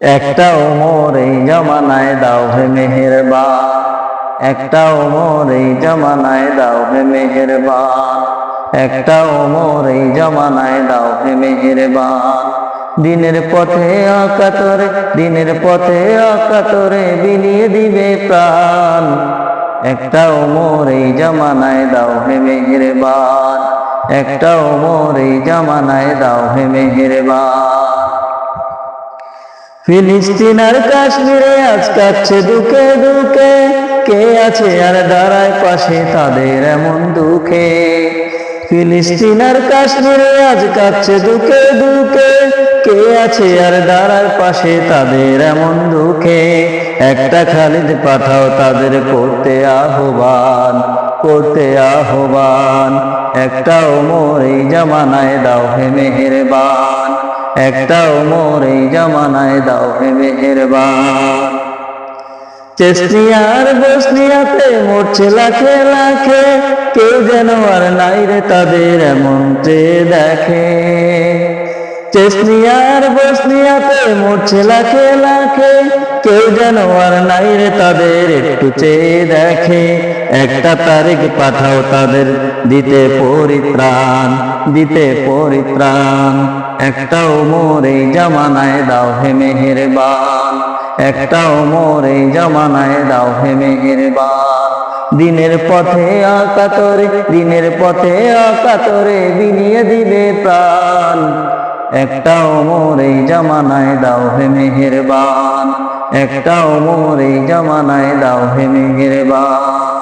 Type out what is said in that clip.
একটা ওমর এই জমানায় দাও হে মেহেরবান। একটা ওমর এই জমানায় দাও হে মেহেরবান। একটা ওমর এই জমানায় দাও হে মেহেরবান। দিনের পথে অকাতরে, দিনের পথে অকাতরে বিলিয়ে দিবে প্রাণ। একটা ওমর এই জমানায় দাও হে মেহেরবান। একটা ওমর এই জমানায় দাও হে মেহেরবান। ফিলিস্তিন আর কাশ্মীরে আজ কাচ্ছে দুঃখে দুঃখে। কে আছে আর দাঁড়ায় পাশে তাদের এমন দুঃখে? ফিলিস্তিন আর কাশ্মীরে আজ কাচ্ছে দুঃখে দুঃখে। কে আছে আর দাঁড়ায় পাশে তাদের এমন দুঃখে? একটা খালিদ পাঠাও তাদের করতে আহ্বান করতে আহ্বান। একটা ওমর এই জামানায় দাও হে মেহেরবান। একটা ওমর এই জামানায় দাও হে মেহেরবান। চেসনিয়ার বসনিয়াতে মরছে লাখে লাখে, কেউ যেন আর নাই রে তাদের এমন যে দেখে। চেসনিয়ার বসনিয়াতে মরছে লাখে লাখে। কেউ যেন আর নাই রে তাদের, একটু চেয়ে দেখে। একটা তারিখ পাঠাও তাদের, দিতে পরিত্রাণ দিতে পরিত্রাণ। জামানায় দাও হে মেহেরবান। একটা ওমর জামানায় দাও হে মেহেরবান। দিনের পথে আকাতরে দিনের পথে আকাতরে বিনিয়ে দিবে প্রাণ। একটা ওমর এই জামানায় দাও হে মেহেরবান। একটা ওমর এই জামানায় দাও হে মেহেরবান।